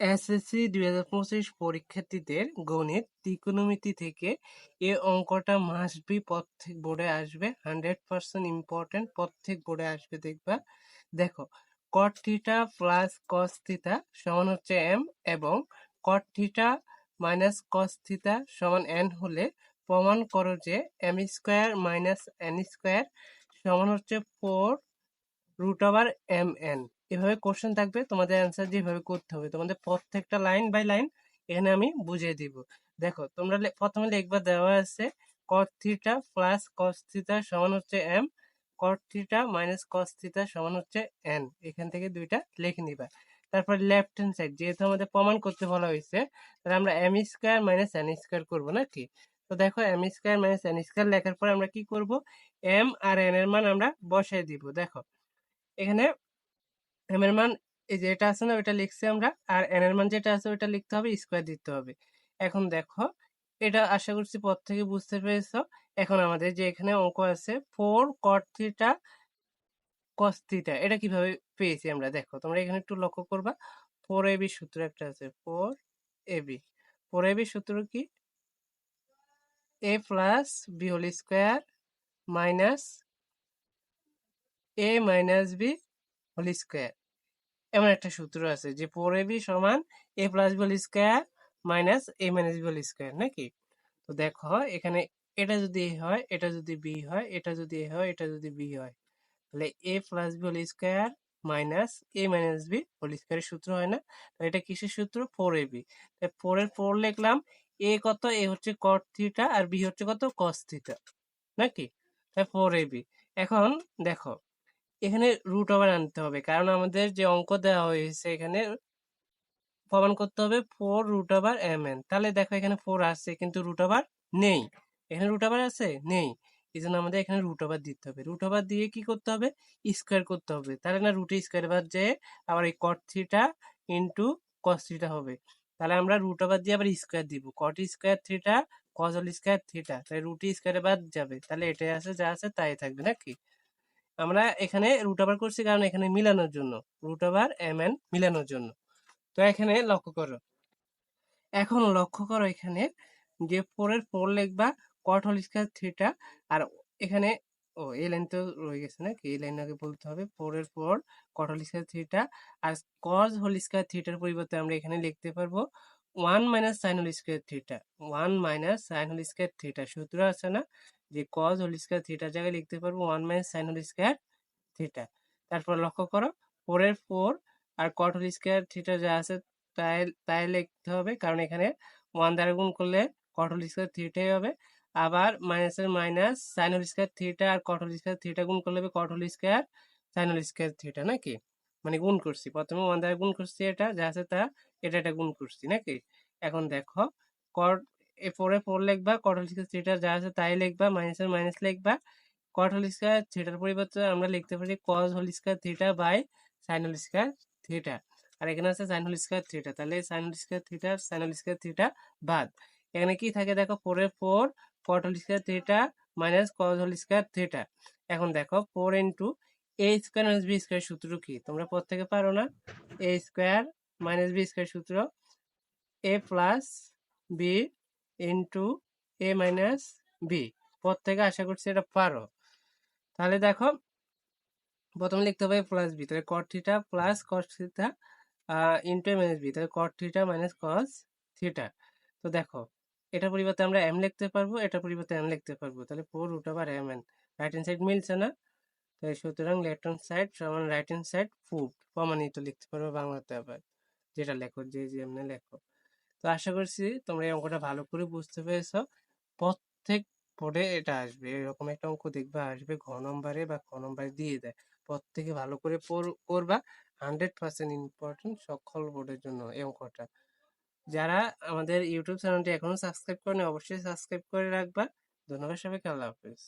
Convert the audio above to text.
SSC দুই হাজার পঁচিশ পরীক্ষার্থীদের গণিত ত্রিকোণমিতি থেকে এ অঙ্কটা মাস্ট বি প্রত্যেক বোর্ডে আসবে। হান্ড্রেড পার্সেন্ট ইম্পর্টেন্ট প্রত্যেক বোর্ডে আসবে, দেখবা। দেখো cot theta plus cos theta সমান হচ্ছে এম এবং cot theta minus cos theta সমান এন হলে প্রমাণ করো যে M square minus N square সমান হচ্ছে four root over M N এভাবে কোশ্চেন থাকবে, তোমাদের অ্যান্সার যেভাবে করতে হবে। তোমাদের প্রত্যেকটা লাইন বাই লাইন এখানে আমি বুঝিয়ে দিব। দেখো, তোমরা প্রথমে লিখবা দেওয়া আছে cot theta plus cos theta সমান হচ্ছে M cot theta minus cos theta সমান হচ্ছে এন এখান থেকে দুইটা লিখে নিবা। তারপর লেফট হ্যান্ড সাইড যেহেতু আমাদের প্রমাণ করতে বলা হয়েছে, তাহলে আমরা M square minus N square করব নাকি তো দেখো M square minus N square লেখার পর আমরা কি করব? এম আর এন এর মান আমরা বসাই দিব। দেখো, এখানে এম এর মান এই যে এটা আছে না ওটা লিখছি আমরা, আর এন এর মান যেটা আছে ওটা লিখতে হবে স্কোয়ার দিতে হবে। এখন দেখো, এটা আশা করছি পর থেকে বুঝতে পেরেছ। এখন আমাদের যে এখানে অঙ্ক আছে four cot theta cos theta এটা কীভাবে পেয়েছি আমরা? দেখো, তোমরা এখানে একটু লক্ষ্য করবা। ফোর এ বি সূত্র একটা আছে four A B four A B সূত্র কি? A plus B whole square minus A minus B whole square এমন একটা সূত্র আছে যে ফোর এ বি সমান A plus B whole square minus A minus B whole square নাকি? তো দেখো, এখানে এটা যদি এ হয়, এটা যদি বি হয়, এটা যদি এ হয়, এটা যদি বি হয়, তাহলে A plus B whole square minus A minus B whole স্কোয়ারের সূত্র হয় না। এটা কিসের সূত্র? ফোর এ বি ফোর এর ফোর লিখলাম এ কত? এ হচ্ছে কট থিটা আর বি হচ্ছে কত? কস থিটা নাকি? তাই ফোর এ বি এখন দেখো এখানে রুট ওভার আনতে হবে। কারণ আমাদের যে অঙ্ক দেওয়া হয়েছে এখানে প্রমাণ করতে হবে four root over M N তাহলে দেখো এখানে ফোর আসছে কিন্তু রুট ওভার নেই। এখানে রুট ওভার আছে? নেই। এই জন্য আমাদের এখানে রুট ওভার দিতে হবে। রুট ওভার দিয়ে কি করতে হবে? স্কোয়ার করতে হবে। তাহলে না রুটে স্কোয়ার বাদ যে আবার এই কট থ্রিটা ইন্টু কস থ্রিটা হবে। তাহলে আমরা রুট ওভার দিয়ে আবার স্কোয়ার দিব। কট স্কোয়ার থ্রিটা কস স্কোয়ার থ্রিটা তাই রুট স্কোয়ারে বাদ যাবে। তাহলে এটাই আছে যা আছে তাই থাকবে, নাকি? আমরা এখানে রুট ওভার করছি কারণ এখানে মিলানোর জন্য। রুট ওভার এম এন মিলানোর জন্য। তো এখানে লক্ষ্য করো। এখন লক্ষ্য করো এখানে যে ফোরের ফোর লিখবা কট হোল স্কোয়ার থ্রিটা আর এখানে, ও, এই লাইন তো রয়ে গেছে নাকি এই লাইন আগে বলতে হবে। ফোরের ফোর কট হোল স্কোয়ার থ্রিটা আর কজ হোল স্কোয়ার থ্রিটার পরিবর্তে আমরা এখানে লিখতে পারব one minus sine whole square থ্রিটা one minus sine whole square থ্রিটা সূত্র আছে না? যে কজ হোল স্কোয়ার থিটার জায়গায় লিখতে পারব one minus sine whole square theta তারপর লক্ষ্য করো ফোরের ফোর আর কট হোল স্কোয়ার থিটা যা আছে তাই তাই লিখতে হবে, কারণ এখানে ওয়ান দ্বারা গুণ করলে কট হোল স্কোয়ার থিটাই হবে। আবার মাইনাসের minus sine whole square theta আর কট হোল স্কোয়ার থিটা গুণ করলে হবে cot whole square sine whole square theta নাকি মানে গুণ করছি, প্রথমে ওয়ান দ্বারা গুণ করছি এটা, যা আছে তা, এটা এটা গুণ করছি নাকি এখন দেখো কট এ ফোরে ফোর লিখবা কট হোল স্কোয়ার যা আছে তাই লিখবা মাইনাসের মাইনাস লিখবা। কট হোল স্কোয়ার পরিবর্তে আমরা লিখতে পারি cos whole square by sine whole square আর এখানে আছে সাইন হোল স্কোয়ার তাহলে sine whole square theta sine whole square বাদ। এখানে কি থাকে দেখো ফোরে four cot whole square minus cos whole square এখন দেখো four into A square minus B square সূত্র কি? তোমরা প্রত্যেকে পারো না? A square minus B square সূত্র A plus B into A minus B প্রত্যেকে আশা করছি এটা পারো। তাহলে দেখো, প্রথমে লিখতে হবে প্লাস বি তাহলে cot theta plus cos theta into minus B তাহলে cot theta minus cos theta তো দেখো, এটা পরিবর্তে আমরা এম লিখতে পারব এটার পরিবর্তে এম লিখতে পারব। তাহলে four root over M N right hand side মিলছে না। তাই সুতরাং লেফট হ্যান্ড সাইড সমান রাইট হ্যান্ড সাইড ফুড প্রমাণিত লিখতে পারব বাংলাতে আবার। যেটা লেখো, যে যে এমনি লেখো। তো আশা করছি তোমরা এই অঙ্কটা ভালো করে বুঝতে পেরেছ। প্রত্যেক বোর্ডে এটা আসবে। এরকম একটা অঙ্ক দেখবে, আসবে ঘ নম্বরে বা খ নম্বরে দিয়ে দেয়। প্রত্যেকে ভালো করে করবা। হান্ড্রেড পার্সেন্ট ইম্পর্টেন্ট সকল বোর্ডের জন্য এই অঙ্কটা। যারা আমাদের ইউটিউব চ্যানেলটি এখনও সাবস্ক্রাইব করেনি, অবশ্যই সাবস্ক্রাইব করে রাখবা। ধন্যবাদ সবাইকে। আল্লাহ হাফিজ।